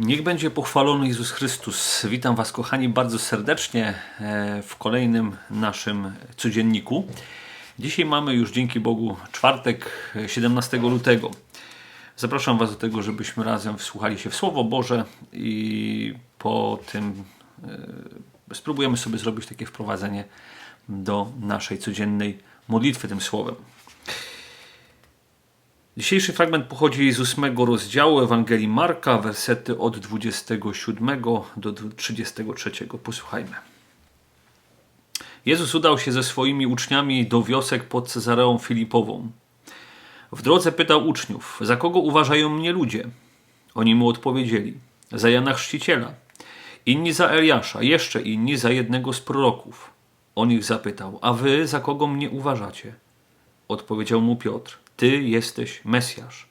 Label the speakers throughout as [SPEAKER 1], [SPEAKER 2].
[SPEAKER 1] Niech będzie pochwalony Jezus Chrystus. Witam Was, kochani, bardzo serdecznie e, w kolejnym naszym codzienniku. Dzisiaj mamy już dzięki Bogu czwartek, e, 17 lutego. Zapraszam Was do tego, żebyśmy razem wsłuchali się w Słowo Boże i po tym e, spróbujemy sobie zrobić takie wprowadzenie do naszej codziennej modlitwy tym Słowem. Dzisiejszy fragment pochodzi z ósmego rozdziału Ewangelii Marka, wersety od 27 do 33. Posłuchajmy. Jezus udał się ze swoimi uczniami do wiosek pod Cezareą Filipową. W drodze pytał uczniów, za kogo uważają mnie ludzie? Oni mu odpowiedzieli, za Jana Chrzciciela, inni za Eliasza, jeszcze inni za jednego z proroków. On ich zapytał, a wy za kogo mnie uważacie? Odpowiedział mu Piotr, ty jesteś Mesjasz.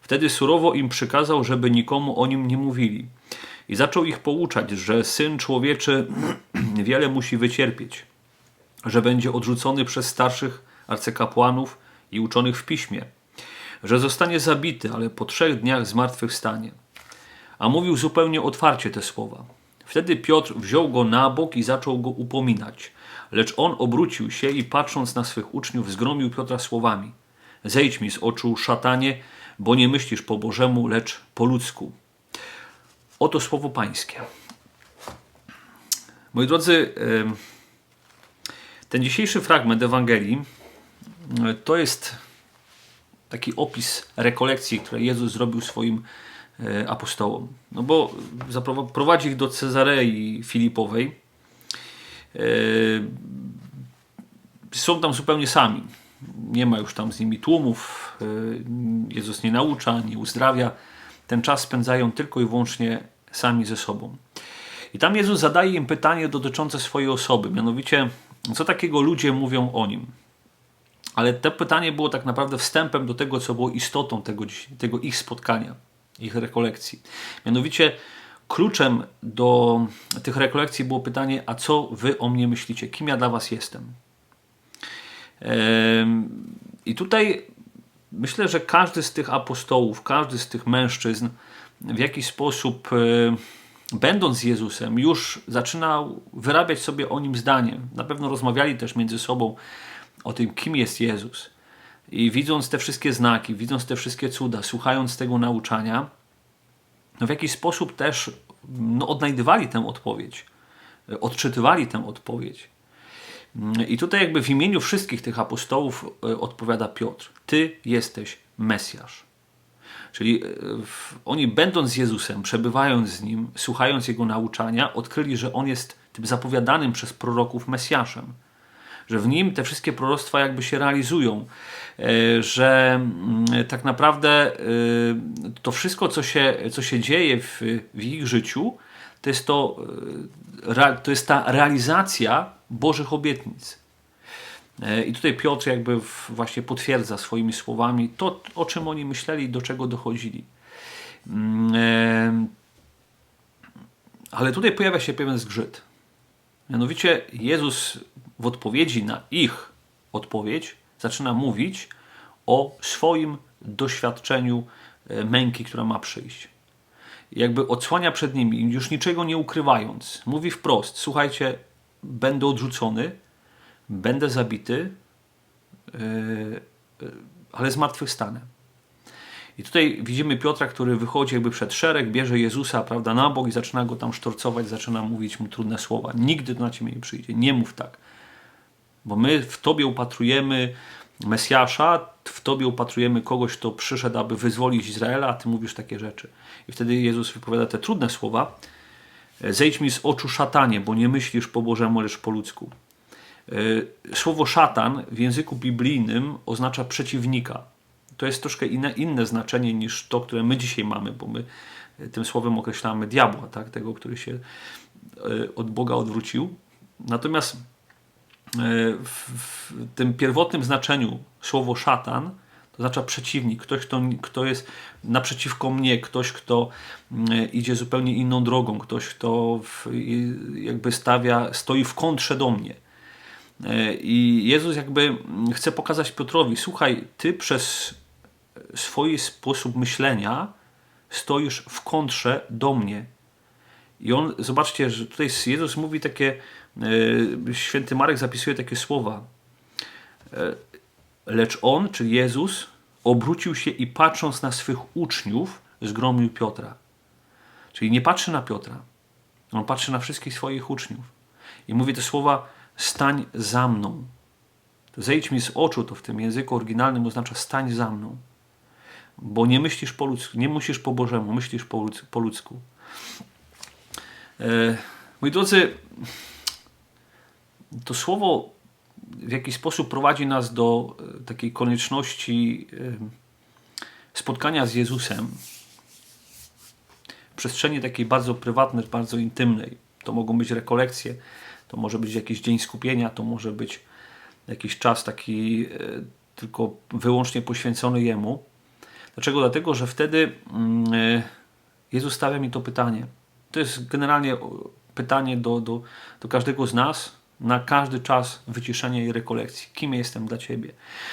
[SPEAKER 1] Wtedy surowo im przykazał, żeby nikomu o nim nie mówili. I zaczął ich pouczać, że syn człowieczy wiele musi wycierpieć, że będzie odrzucony przez starszych arcykapłanów i uczonych w piśmie, że zostanie zabity, ale po trzech dniach zmartwychwstanie. A mówił zupełnie otwarcie te słowa. Wtedy Piotr wziął go na bok i zaczął go upominać. Lecz on obrócił się i patrząc na swych uczniów, zgromił Piotra słowami: Zejdź mi z oczu, szatanie, bo nie myślisz po Bożemu, lecz po ludzku. Oto słowo Pańskie. Moi drodzy, ten dzisiejszy fragment Ewangelii to jest taki opis rekolekcji, które Jezus zrobił swoim e, apostołom. No bo prowadzi ich do Cezarei Filipowej. E, Są tam zupełnie sami. Nie ma już tam z nimi tłumów. e, Jezus nie naucza, nie uzdrawia. Ten czas spędzają tylko i wyłącznie sami ze sobą. I tam Jezus zadaje im pytanie dotyczące swojej osoby, mianowicie, co takiego ludzie mówią o nim. Ale to pytanie było tak naprawdę wstępem do tego, co było istotą tego, tego ich spotkania, ich rekolekcji. Mianowicie kluczem do tych rekolekcji było pytanie, a co wy o mnie myślicie? Kim ja dla was jestem? I tutaj myślę, że każdy z tych apostołów, każdy z tych mężczyzn w jakiś sposób, e, będąc z Jezusem, już zaczynał wyrabiać sobie o nim zdanie. Na pewno rozmawiali też między sobą o tym, kim jest Jezus. I widząc te wszystkie znaki, widząc te wszystkie cuda, słuchając tego nauczania, no w jakiś sposób też no, odnajdywali tę odpowiedź, odczytywali tę odpowiedź. I tutaj jakby w imieniu wszystkich tych apostołów e, odpowiada Piotr. Ty jesteś Mesjasz. Czyli e, oni będąc z Jezusem, przebywając z Nim, słuchając Jego nauczania, odkryli, że On jest tym zapowiadanym przez proroków Mesjaszem. Że w Nim te wszystkie proroctwa jakby się realizują. E, Że mm, tak naprawdę to wszystko, co się, co się dzieje w, w ich życiu, to jest, to, to jest ta realizacja Bożych obietnic. E, I tutaj Piotr jakby właśnie potwierdza swoimi słowami to, o czym oni myśleli do czego dochodzili. Mm, e, Ale tutaj pojawia się pewien zgrzyt. Mianowicie Jezus w odpowiedzi na ich odpowiedź zaczyna mówić o swoim doświadczeniu e, męki, która ma przyjść. Jakby odsłania przed nimi, już niczego nie ukrywając. Mówi wprost: Słuchajcie, będę odrzucony, będę zabity, yy, yy, ale zmartwychwstanę. I tutaj widzimy Piotra, który wychodzi jakby przed szereg, bierze Jezusa prawda, na bok i zaczyna go tam sztorcować, zaczyna mówić mu trudne słowa. Nigdy na ciebie nie przyjdzie, nie mów tak. Bo my w Tobie upatrujemy Mesjasza, w Tobie upatrujemy kogoś, kto przyszedł, aby wyzwolić Izraela, a Ty mówisz takie rzeczy. I wtedy Jezus wypowiada te trudne słowa. Zejdź mi z oczu szatanie, bo nie myślisz po Bożemu, lecz po ludzku. Yy, Słowo szatan w języku biblijnym oznacza przeciwnika. To jest troszkę inne, inne znaczenie niż to, które my dzisiaj mamy, bo my yy, tym słowem określamy diabła, tak? tego, który się yy, od Boga odwrócił. Natomiast w, tym pierwotnym znaczeniu słowo szatan oznacza przeciwnik, ktoś, kto, kto jest naprzeciwko mnie, ktoś, kto mm, idzie zupełnie inną drogą, ktoś, kto w, jakby stawia, stoi w kontrze do mnie. E, I Jezus jakby mm, chce pokazać Piotrowi, słuchaj, ty przez swój sposób myślenia stoisz w kontrze do mnie. I on, zobaczcie, że tutaj Jezus mówi takie, e, święty Marek zapisuje takie słowa. Lecz on, czyli Jezus, obrócił się i patrząc na swych uczniów, zgromił Piotra. Czyli nie patrzy na Piotra, on patrzy na wszystkich swoich uczniów. I mówi te słowa: stań za mną. To zejdź mi z oczu, to w tym języku oryginalnym oznacza stań za mną. Bo nie myślisz po ludzku, nie musisz po Bożemu, myślisz po ludzku. E, moi drodzy, to słowo w jakiś sposób prowadzi nas do e, takiej konieczności e, spotkania z Jezusem w przestrzeni takiej bardzo prywatnej, bardzo intymnej. To mogą być rekolekcje, to może być jakiś dzień skupienia, to może być jakiś czas taki e, tylko wyłącznie poświęcony Jemu. Dlaczego? Dlatego, że wtedy mm, Jezus stawia mi to pytanie. To jest generalnie pytanie do, do, do każdego z nas, na każdy czas wyciszenia i rekolekcji. Kim jestem dla Ciebie?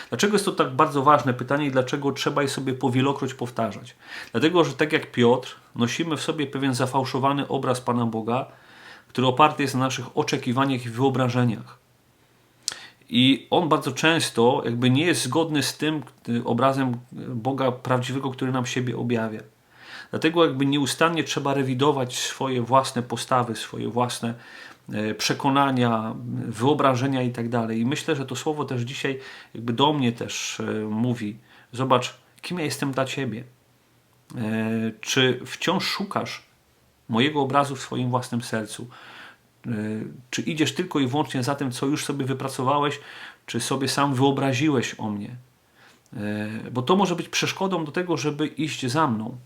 [SPEAKER 1] Dlaczego jest to tak bardzo ważne pytanie i dlaczego trzeba je sobie powielokroć powtarzać? Dlatego, że tak jak Piotr, nosimy w sobie pewien zafałszowany obraz Pana Boga, który oparty jest na naszych oczekiwaniach i wyobrażeniach. I on bardzo często jakby nie jest zgodny z tym obrazem Boga prawdziwego, który nam siebie objawia. Dlatego jakby nieustannie trzeba rewidować swoje własne postawy, swoje własne przekonania, wyobrażenia i tak dalej. I myślę, że to słowo też dzisiaj jakby do mnie też e, mówi. Zobacz, kim ja jestem dla Ciebie. E, czy wciąż szukasz mojego obrazu w swoim własnym sercu? Czy idziesz tylko i wyłącznie za tym, co już sobie wypracowałeś, czy sobie sam wyobraziłeś o mnie? Bo to może być przeszkodą do tego, żeby iść za mną.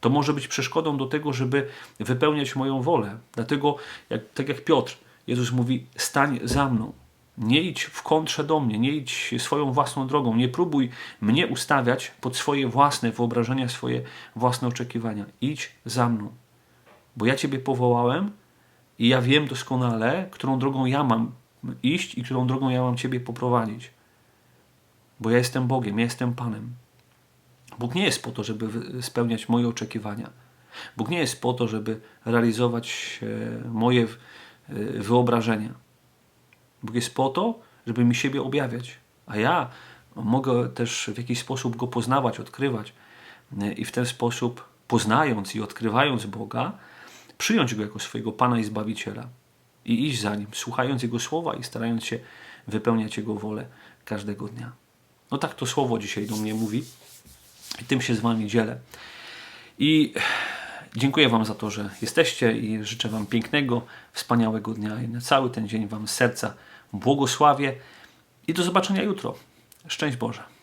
[SPEAKER 1] To może być przeszkodą do tego, żeby wypełniać moją wolę. Dlatego, jak, tak jak Piotr, Jezus mówi: stań za mną. Nie idź w kontrze do mnie, nie idź swoją własną drogą, nie próbuj mnie ustawiać pod swoje własne wyobrażenia, swoje własne oczekiwania. Idź za mną, bo ja Ciebie powołałem i ja wiem doskonale, którą drogą ja mam iść i którą drogą ja mam Ciebie poprowadzić. Bo ja jestem Bogiem, ja jestem Panem. Bóg nie jest po to, żeby spełniać moje oczekiwania. Bóg nie jest po to, żeby realizować e, moje e, wyobrażenia. Bóg jest po to, żeby mi siebie objawiać. A ja mogę też w jakiś sposób go poznawać, odkrywać e, i w ten sposób, poznając i odkrywając Boga, przyjąć go jako swojego Pana i Zbawiciela i iść za nim, słuchając Jego słowa i starając się wypełniać Jego wolę każdego dnia. No tak to słowo dzisiaj do mnie mówi. Tym się z Wami dzielę. I dziękuję Wam za to, że jesteście i życzę Wam pięknego, wspaniałego dnia i na cały ten dzień Wam z serca błogosławię i do zobaczenia jutro. Szczęść Boże.